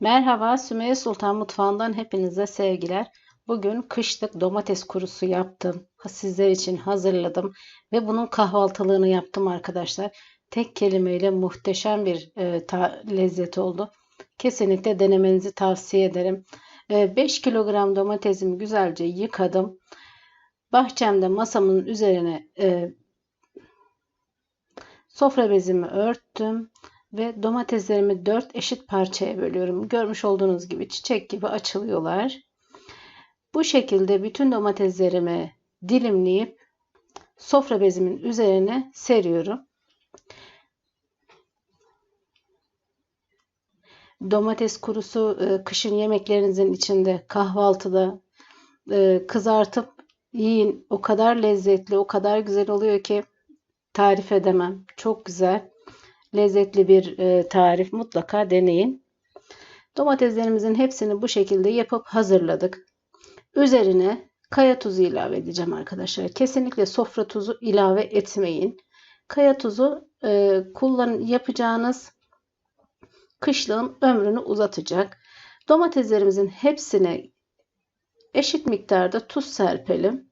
Merhaba, Sümeyye Sultan Mutfağı'ndan hepinize sevgiler. Bugün kışlık domates kurusu yaptım. Sizler için hazırladım ve bunun kahvaltılığını yaptım arkadaşlar. Tek kelimeyle muhteşem bir e, ta- lezzet oldu. Kesinlikle denemenizi tavsiye ederim. E, 5 kilogram domatesimi güzelce yıkadım. Bahçemde masamın üzerine e, sofra bezimi örttüm ve domateslerimi 4 eşit parçaya bölüyorum. Görmüş olduğunuz gibi çiçek gibi açılıyorlar. Bu şekilde bütün domateslerimi dilimleyip sofra bezimin üzerine seriyorum. Domates kurusu e, kışın yemeklerinizin içinde kahvaltıda e, kızartıp yiyin. O kadar lezzetli, o kadar güzel oluyor ki tarif edemem. Çok güzel lezzetli bir e, tarif mutlaka deneyin. Domateslerimizin hepsini bu şekilde yapıp hazırladık. Üzerine kaya tuzu ilave edeceğim arkadaşlar. Kesinlikle sofra tuzu ilave etmeyin. Kaya tuzu e, kullan yapacağınız kışlığın ömrünü uzatacak. Domateslerimizin hepsine eşit miktarda tuz serpelim.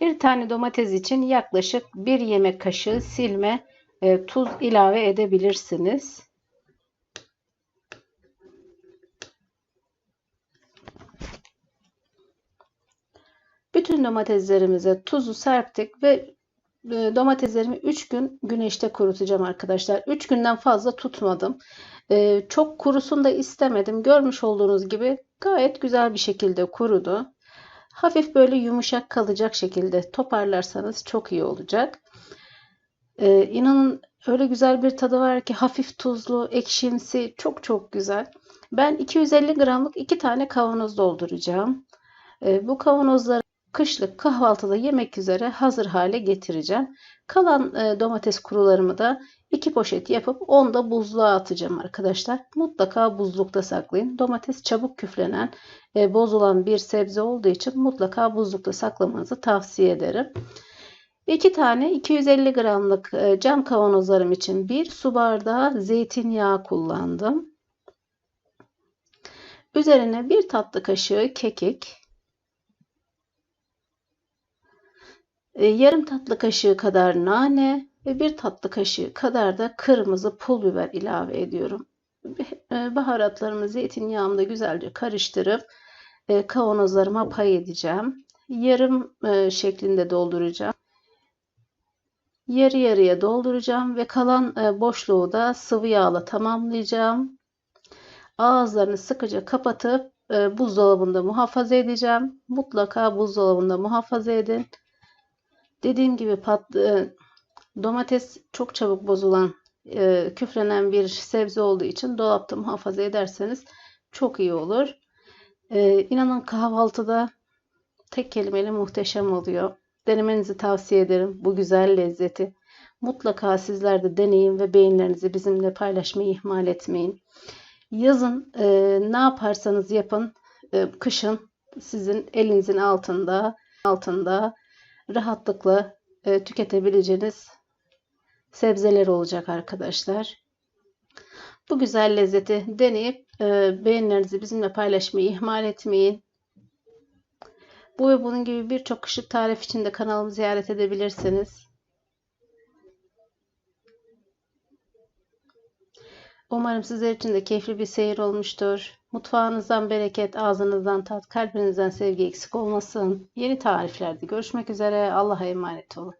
Bir tane domates için yaklaşık bir yemek kaşığı silme e, tuz ilave edebilirsiniz. Bütün domateslerimize tuzu serptik ve e, domateslerimi 3 gün güneşte kurutacağım arkadaşlar. 3 günden fazla tutmadım. E, çok kurusun da istemedim. Görmüş olduğunuz gibi gayet güzel bir şekilde kurudu. Hafif böyle yumuşak kalacak şekilde toparlarsanız çok iyi olacak. Ee, inanın öyle güzel bir tadı var ki hafif tuzlu, ekşimsi çok çok güzel. Ben 250 gramlık iki tane kavanoz dolduracağım. Ee, bu kavanozları kışlık kahvaltıda yemek üzere hazır hale getireceğim. Kalan e, domates kurularımı da iki poşet yapıp onu da buzluğa atacağım arkadaşlar. Mutlaka buzlukta saklayın. Domates çabuk küflenen, e, bozulan bir sebze olduğu için mutlaka buzlukta saklamanızı tavsiye ederim. 2 tane 250 gramlık e, cam kavanozlarım için bir su bardağı zeytinyağı kullandım. Üzerine bir tatlı kaşığı kekik, e, yarım tatlı kaşığı kadar nane ve bir tatlı kaşığı kadar da kırmızı pul biber ilave ediyorum. E, baharatlarımı zeytinyağımda güzelce karıştırıp kavanozlarıma pay edeceğim. Yarım şeklinde dolduracağım yarı yarıya dolduracağım ve kalan e, boşluğu da sıvı yağla tamamlayacağım. Ağızlarını sıkıca kapatıp e, buzdolabında muhafaza edeceğim. Mutlaka buzdolabında muhafaza edin. Dediğim gibi pat, e, domates çok çabuk bozulan, küflenen bir sebze olduğu için dolapta muhafaza ederseniz çok iyi olur. İnanın kahvaltıda tek kelimeyle muhteşem oluyor. Denemenizi tavsiye ederim bu güzel lezzeti. Mutlaka sizler de deneyin ve beğenilerinizi bizimle paylaşmayı ihmal etmeyin. Yazın e, ne yaparsanız yapın, e, kışın sizin elinizin altında altında rahatlıkla e, tüketebileceğiniz sebzeler olacak arkadaşlar. Bu güzel lezzeti deneyip e, beğenilerinizi bizimle paylaşmayı ihmal etmeyin. Bu ve bunun gibi birçok kışlık tarif için de kanalımı ziyaret edebilirsiniz. Umarım sizler için de keyifli bir seyir olmuştur. Mutfağınızdan bereket, ağzınızdan tat, kalbinizden sevgi eksik olmasın. Yeni tariflerde görüşmek üzere. Allah'a emanet olun.